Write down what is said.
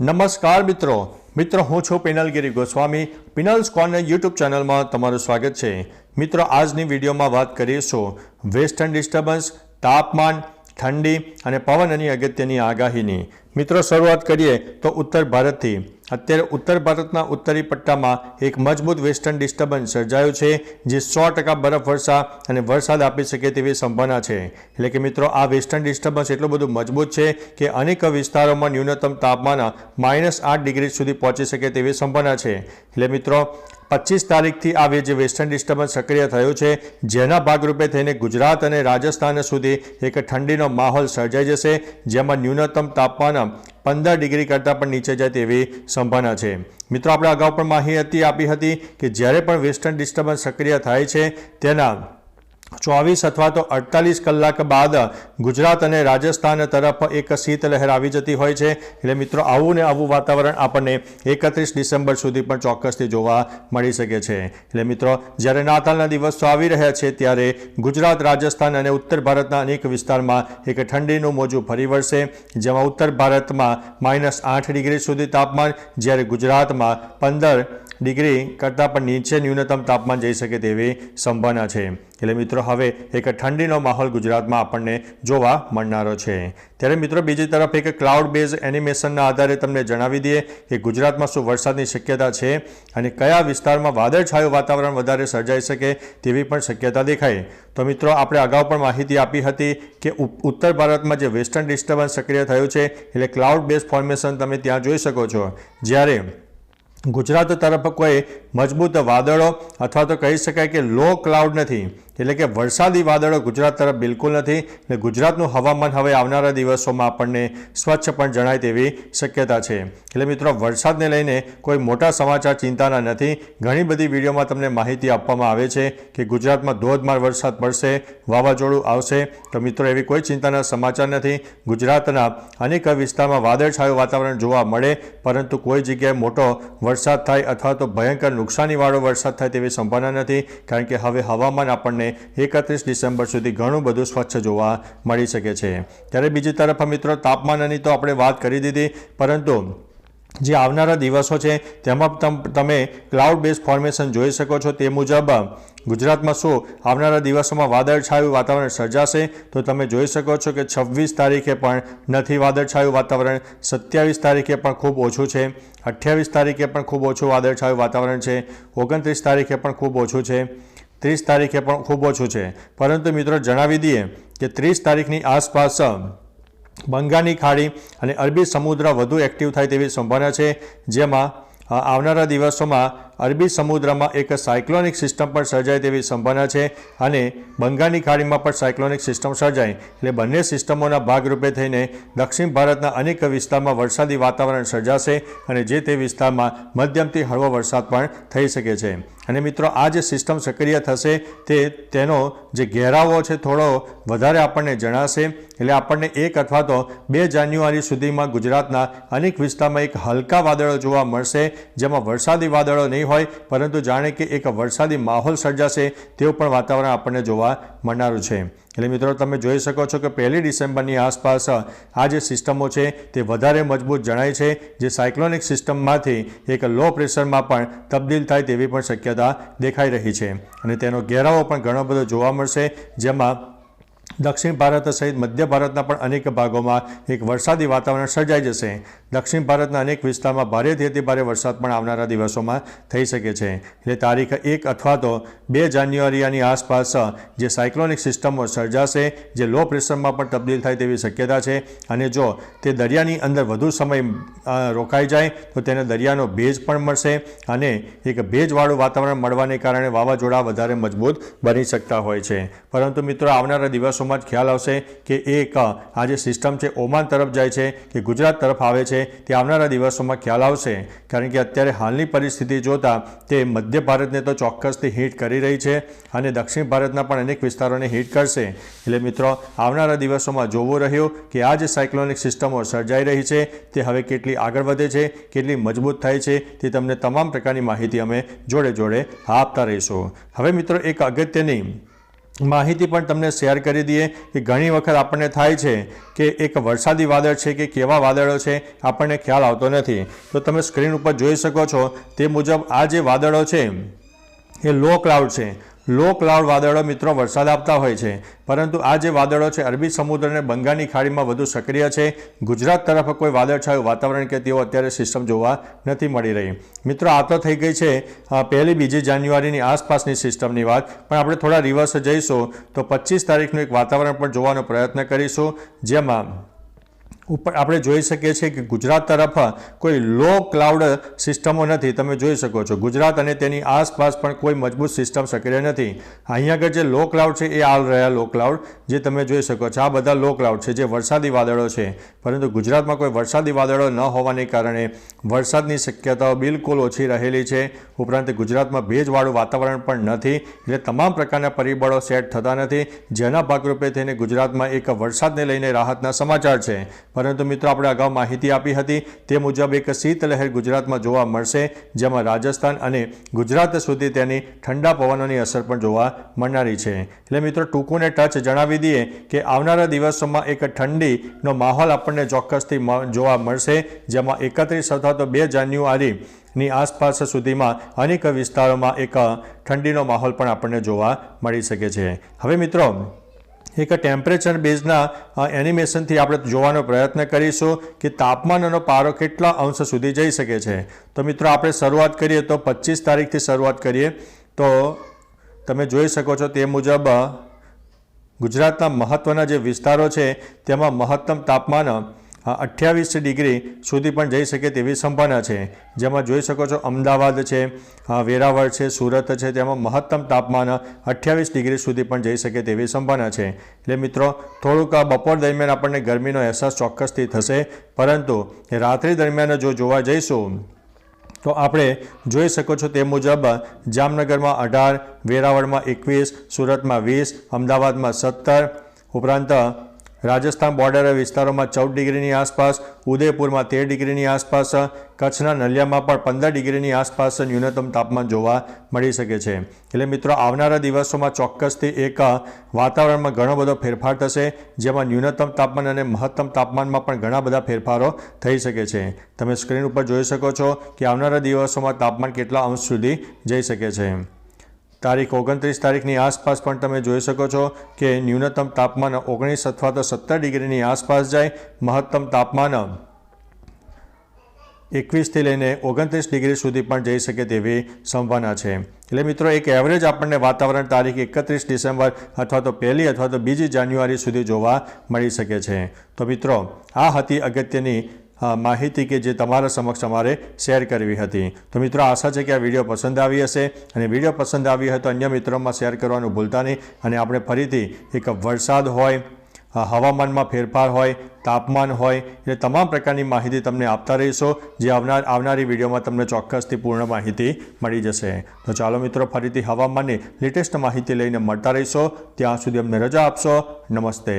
નમસ્કાર મિત્રો. મિત્રો, હું છું પિનલગીરી ગોસ્વામી પિનલ્સ કોર્નર યુટ્યુબ ચેનલમાં તમારું સ્વાગત છે. મિત્રો, આજની વિડીયોમાં વાત કરીશું વેસ્ટર્ન ડિસ્ટર્બન્સ, તાપમાન, ઠંડી અને પવન અને અગત્યની આગાહીની. મિત્રો, શરૂઆત કરીએ તો ઉત્તર ભારતથી. અત્યારે ઉત્તર ભારતના ઉત્તરી પટ્ટામાં એક મજબૂત વેસ્ટર્ન ડિસ્ટર્બન્સ સર્જાયું છે, જે સો ટકા બરફવર્ષા અને વરસાદ આપી શકે તેવી સંભાવના છે. એટલે કે મિત્રો, આ વેસ્ટર્ન ડિસ્ટર્બન્સ એટલું બધું મજબૂત છે કે અનેક વિસ્તારોમાં ન્યૂનતમ તાપમાન માઇનસ આઠ ડિગ્રી સુધી પહોંચી શકે તેવી સંભાવના છે. એટલે મિત્રો પચીસ તારીખથી આ જે વેસ્ટર્ન ડિસ્ટર્બન્સ સક્રિય થયું છે, જેના ભાગરૂપે થઈને ગુજરાત અને રાજસ્થાન સુધી એક ઠંડીનો માહોલ સર્જાઈ જશે, જેમાં ન્યૂનતમ તાપમાન પંદર ડિગ્રી કરતાં પણ નીચે જાય તેવી સંભાવના છે. મિત્રો, આપણે અગાઉ પણ માહિતી આપી હતી કે જ્યારે પણ વેસ્ટર્ન ડિસ્ટર્બન્સ સક્રિય થાય છે, તેના ચોવીસ અથવા તો અડતાલીસ કલાક બાદ ગુજરાત અને રાજસ્થાન તરફ એક શીતલહેર આવી જતી હોય છે. એટલે મિત્રો, આવું ને આવું વાતાવરણ આપણને એકત્રીસ ડિસેમ્બર સુધી પણ ચોક્કસથી જોવા મળી શકે છે. એટલે મિત્રો, જ્યારે નાતાલના દિવસો આવી રહ્યા છે, ત્યારે ગુજરાત, રાજસ્થાન અને ઉત્તર ભારતના અનેક વિસ્તારમાં એક ઠંડીનું મોજું ફરી વળશે. જેમાં ઉત્તર ભારતમાં માઇનસ આઠ ડિગ્રી સુધી તાપમાન, જ્યારે ગુજરાતમાં પંદર ડિગ્રી કરતાં પણ નીચે ન્યૂનતમ તાપમાન જઈ શકે તેવી સંભાવના છે. એટલે મિત્રો, હવે એક ઠંડીનો માહોલ ગુજરાતમાં આપણને જોવા મળનારો છે. ત્યારે મિત્રો, બીજી તરફ એક ક્લાઉડ બેઝ એનિમેશનના આધારે તમને જણાવી દઈએ કે ગુજરાતમાં શું વરસાદની શક્યતા છે અને કયા વિસ્તારમાં વાદળછાયું વાતાવરણ વધારે સર્જાઈ શકે તેવી પણ શક્યતા દેખાય. તો મિત્રો, આપણે અગાઉ પણ માહિતી આપી હતી કે ઉત્તર ભારતમાં જે વેસ્ટર્ન ડિસ્ટર્બન્સ સક્રિય થયું છે, એટલે ક્લાઉડ બેઝ ફોર્મેશન તમે ત્યાં જોઈ શકો છો. જ્યારે ગુજરાત તરફ કોઈ મજબૂત વાદળો અથવા તો કહી શકાય કે લો ક્લાઉડ નથી. એટલે કે વરસાદી વાદળો ગુજરાત તરફ બિલકુલ નથી એટલે ગુજરાતનું હવામાન હવે આવનારા દિવસોમાં આપણને સ્વચ્છ પણ જણાય તેવી શક્યતા છે. એટલે મિત્રો, વરસાદને લઈને કોઈ મોટા સમાચાર ચિંતાના નથી. ઘણી બધી વિડીયોમાં તમને માહિતી આપવામાં આવે છે કે ગુજરાતમાં ધોધમાર વરસાદ પડશે, વાવાઝોડું આવશે. તો મિત્રો, એવી કોઈ ચિંતાના સમાચાર નથી. ગુજરાતના અનેક વિસ્તારમાં વાદળછાયું વાતાવરણ જોવા મળે, પરંતુ કોઈ જગ્યાએ મોટો વરસાદ થાય અથવા તો ભયંકર નુકસાનીવાળો વરસાદ થાય તેવી સંભાવના નથી, કારણ કે હવે હવામાન આપણને એકત્રીસ ડિસેમ્બર સુધી ઘણું બધું સ્વચ્છ જોવા મળી શકે છે. ત્યારે બીજી તરફ મિત્રો તાપમાનની તો આપણે વાત કરી દીધી, પરંતુ જે આવનારા દિવસો છે, તમ તમે ક્લાઉડ બેઝ ફોર્મેશન જોઈ શકો છો. તે મુજબ, ગુજરાતમાં શું, આવનારા દિવસોમાં વાદળછાયું વાતાવરણ સર્જાશે? તો તમે જોઈ શકો છો કે છવ્વીસ તારીખે પણ નથી વાદળછાયું વાતાવરણ, સત્યાવીસ તારીખે પણ ખૂબ ઓછું છે. અઠ્યાવીસ તારીખે પણ ખૂબ ઓછું વાદળછાયું વાતાવરણ છે. ઓગણત્રીસ તારીખે પણ ખૂબ ઓછું છે. ત્રીસ તારીખે પણ ખૂબ ઓછું છે. પરંતુ મિત્રો જણાવી દઈએ કે ત્રીસ તારીખની આસપાસ બંગાળની ખાડી અને અરબી સમુદ્ર વધુ એક્ટિવ થાય તેવી સંભાવના છે. જેમાં આવનારા દિવસોમાં અરબી સમુદ્રમાં એક સાયક્લોનિક સિસ્ટમ પણ સર્જાય તેવી સંભાવના છે અને બંગાળની ખાડીમાં પણ સાયક્લોનિક સિસ્ટમ સર્જાય. એટલે બંને સિસ્ટમોના ભાગરૂપે થઈને દક્ષિણ ભારતના અનેક વિસ્તારમાં વરસાદી વાતાવરણ સર્જાશે અને જે તે વિસ્તારમાં મધ્યમથી હળવો વરસાદ પણ થઈ શકે છે. અને મિત્રો, આ જે સિસ્ટમ સક્રિય થશે તે તેનો જે ઘેરાવો છે થોડો વધારે આપણને જણાશે. એટલે આપણને એક અથવા તો બે જાન્યુઆરી સુધીમાં ગુજરાતના અનેક વિસ્તારમાં એક હલકા વાદળો જોવા મળશે, જેમાં વરસાદી વાદળો નહીં હોય, પરંતુ જાણે કે એક વરસાદી માહોલ સર્જાશે તેવું પણ વાતાવરણ આપણને જોવા મળનારું છે. એટલે મિત્રો, તમે જોઈ શકો છો કે પહેલી ડિસેમ્બરની આસપાસ આ જે સિસ્ટમો છે તે વધારે મજબૂત જણાય છે, જે સાયક્લોનિક સિસ્ટમમાંથી એક લો પ્રેશરમાં પણ તબદીલ થાય તેવી પણ શક્યતા દેખાઈ રહી છે. અને તેનો ઘેરાવો પણ ઘણો બધો જોવા મળશે, જેમાં દક્ષિણ ભારત સહિત મધ્ય ભારતના પણ અનેક ભાગોમાં એક વરસાદી વાતાવરણ સર્જાઈ જશે. દક્ષિણ ભારતના અનેક વિસ્તારમાં ભારેથી અતિ ભારે વરસાદ પણ આવનારા દિવસોમાં થઈ શકે છે. એટલે તારીખ એક અથવા તો બે જાન્યુઆરીની આસપાસ જે સાયક્લોનિક સિસ્ટમો સર્જાશે, જે લો પ્રેશરમાં પણ તબદીલ થાય તેવી શક્યતા છે. અને જો તે દરિયાની અંદર વધુ સમય રોકાઈ જાય, તો તેને દરિયાનો ભેજ પણ મળશે અને એક ભેજવાળું વાતાવરણ મળવાને કારણે વાવાઝોડા વધારે મજબૂત બની શકતા હોય છે. પરંતુ મિત્રો, આવનારા દિવસો દિવસોમાં જ ખ્યાલ આવશે કે એક આ જે સિસ્ટમ છે ઓમાન તરફ જાય છે કે ગુજરાત તરફ આવે છે, તે આવનારા દિવસોમાં ખ્યાલ આવશે. કારણ કે અત્યારે હાલની પરિસ્થિતિ જોતાં તે મધ્ય ભારતને તો ચોક્કસથી હિટ કરી રહી છે અને દક્ષિણ ભારતના પણ અનેક વિસ્તારોને હિટ કરશે. એટલે મિત્રો, આવનારા દિવસોમાં જોવું રહ્યું કે આ જે સાયક્લોનિક સિસ્ટમો સર્જાઈ રહી છે, તે હવે કેટલી આગળ વધે છે, કેટલી મજબૂત થાય છે, તે તમને તમામ પ્રકારની માહિતી અમે જોડે જોડે આપતા રહીશું. હવે મિત્રો, એક અગત્યની માહિતી પણ તમને શેર કરી દઈએ કે ઘણી વખત આપણને થાય છે કે એક વરસાદી વાદળ છે કે કેવા વાદળો છે આપણને ખ્યાલ આવતો નથી. તો તમે સ્ક્રીન ઉપર જોઈ શકો છો તે મુજબ આ જે વાદળો છે એ લો ક્લાઉડ છે. લો ક્લાઉડ વાદળો મિત્રો વરસાદ આપતા હોય છે. પરંતુ આ જે વાદળો છે, અરબી સમુદ્ર અને બંગાળની ખાડીમાં વધુ સક્રિય છે. ગુજરાત તરફ કોઈ વાદળછાયું વાતાવરણ કે તેઓ અત્યારે સિસ્ટમ જોવા નથી મળી રહી. મિત્રો, આ તો થઈ ગઈ છે પહેલી બીજી જાન્યુઆરીની આસપાસની સિસ્ટમની વાત. પણ આપણે થોડા રિવર્સ જઈશું તો પચીસ તારીખનું એક વાતાવરણ પણ જોવાનો પ્રયત્ન કરીશું. જેમાં ઉપર આપણે જોઈ શકીએ છીએ કે ગુજરાત તરફ કોઈ લો ક્લાઉડ સિસ્ટમો નથી. તમે જોઈ શકો છો, ગુજરાત અને તેની આસપાસ પણ કોઈ મજબૂત સિસ્ટમ સક્રિય નથી. અહીંયા આગળ જે લો ક્લાઉડ છે, એ આલ રહ્યા લો ક્લાઉડ. જે તમે જોઈ શકો છો, આ બધા લો ક્લાઉડ છે, જે વરસાદી વાદળો છે. પરંતુ ગુજરાતમાં કોઈ વરસાદી વાદળો ન હોવાને કારણે વરસાદની શક્યતાઓ બિલકુલ ઓછી રહેલી છે. ઉપરાંત ગુજરાતમાં ભેજવાળું વાતાવરણ પણ નથી. એટલે તમામ પ્રકારના પરિબળો સેટ થતા નથી. જેના ભાગરૂપે થઈને ગુજરાતમાં એક વરસાદને લઈને રાહતના સમાચાર છે. પરંતુ મિત્રો, આપણે અગાઉ માહિતી આપી હતી તે મુજબ એક શીતલહેર ગુજરાતમાં જોવા મળશે, જેમાં રાજસ્થાન અને ગુજરાત સુધી તેની ઠંડા પવનોની અસર પણ જોવા મળનારી છે. એટલે મિત્રો, ટૂંકુને ટચ જણાવી દઈએ કે આવનારા દિવસોમાં એક ઠંડીનો માહોલ આપણને ચોક્કસથી જોવા મળશે, જેમાં એકત્રીસ અથવા તો બે જાન્યુઆરી ની આસપાસ સુધીમાં અનેક વિસ્તારોમાં એક ઠંડીનો માહોલ પણ આપણને જોવા મળી શકે છે. હવે મિત્રો એક ટેમ્પરેચર બેઝના એનિમેશનથી આપણે જોવાનો પ્રયત્ન કરીશું કે તાપમાનનો પારો કેટલા અંશ સુધી જઈ શકે છે. તો મિત્રો, આપણે શરૂઆત કરીએ તો પચીસ તારીખથી શરૂઆત કરીએ. તો તમે જોઈ શકો છો તે મુજબ ગુજરાતના મહત્ત્વના જે વિસ્તારો છે, તેમાં મહત્તમ તાપમાન અઠ્યાવીસ ડિગ્રી સુધી પણ જઈ શકે તેવી સંભાવના છે. જેમાં જોઈ શકો છો અમદાવાદ છે વેરાવળ છે, સુરત છે, તેમાં મહત્તમ તાપમાન અઠ્યાવીસ ડિગ્રી સુધી પણ જઈ શકે તેવી સંભાવના છે. એટલે મિત્રો, થોડુંક બપોર દરમિયાન આપણને ગરમીનો અહેસાસ ચોક્કસથી થશે. પરંતુ રાત્રિ દરમિયાન જો જોવા જઈશું, તો આપણે જોઈ શકો છો તે મુજબ જામનગરમાં અઢાર, વેરાવળમાં એકવીસ, સુરતમાં વીસ, અમદાવાદમાં સત્તર, ઉપરાંત રાજસ્થાન બોર્ડર વિસ્તારોમાં ચૌદ ડિગ્રીની આસપાસ, ઉદયપુરમાં તેર ડિગ્રીની આસપાસ, કચ્છના નલિયામાં પણ પંદર ડિગ્રીની આસપાસ ન્યૂનતમ તાપમાન જોવા મળી શકે છે. એટલે મિત્રો, આવનારા દિવસોમાં ચોક્કસથી એક વાતાવરણમાં ઘણો બધો ફેરફાર થશે, જેમાં ન્યૂનતમ તાપમાન અને મહત્તમ તાપમાનમાં પણ ઘણા બધા ફેરફારો થઈ શકે છે. તમે સ્ક્રીન ઉપર જોઈ શકો છો કે આવનારા દિવસોમાં તાપમાન કેટલા અંશ સુધી જઈ શકે છે. તારીખ ઓગણત્રીસ તારીખની આસપાસ પણ તમે જોઈ શકો છો કે ન્યૂનતમ તાપમાન ઓગણીસ અથવા તો સત્તર ડિગ્રીની આસપાસ જાય. મહત્તમ તાપમાન એકવીસથી લઈને ઓગણત્રીસ ડિગ્રી સુધી પણ જઈ શકે તેવી સંભાવના છે. એટલે મિત્રો, એક એવરેજ આપણને વાતાવરણ તારીખ એકત્રીસ ડિસેમ્બર અથવા તો પહેલી અથવા તો બીજી જાન્યુઆરી સુધી જોવા મળી શકે છે. તો મિત્રો, આ હતી અગત્યની માહિતી કે જે તમારા સમક્ષ અમારે શેર કરવી હતી. તો મિત્રો, આશા છે કે આ વીડિયો પસંદ આવી હશે અને વીડિયો પસંદ આવી હોય તો અન્ય મિત્રોમાં શેર કરવાનું ભૂલતા નહીં અને આપણે ફરીથી એક વરસાદ હોય હવામાનમાં ફેરફાર હોય, તાપમાન હોય એ તમામ પ્રકારની માહિતી તમને આપતા રહીશો, જે આવનાર, આવનારી વિડીયોમાં તમને ચોક્કસથી પૂર્ણ માહિતી મળી જશે. તો ચાલો મિત્રો, ફરીથી હવામાનની લેટેસ્ટ માહિતી લઈને મળતા રહીશો. ત્યાં સુધી અમને રજા આપશો. નમસ્તે.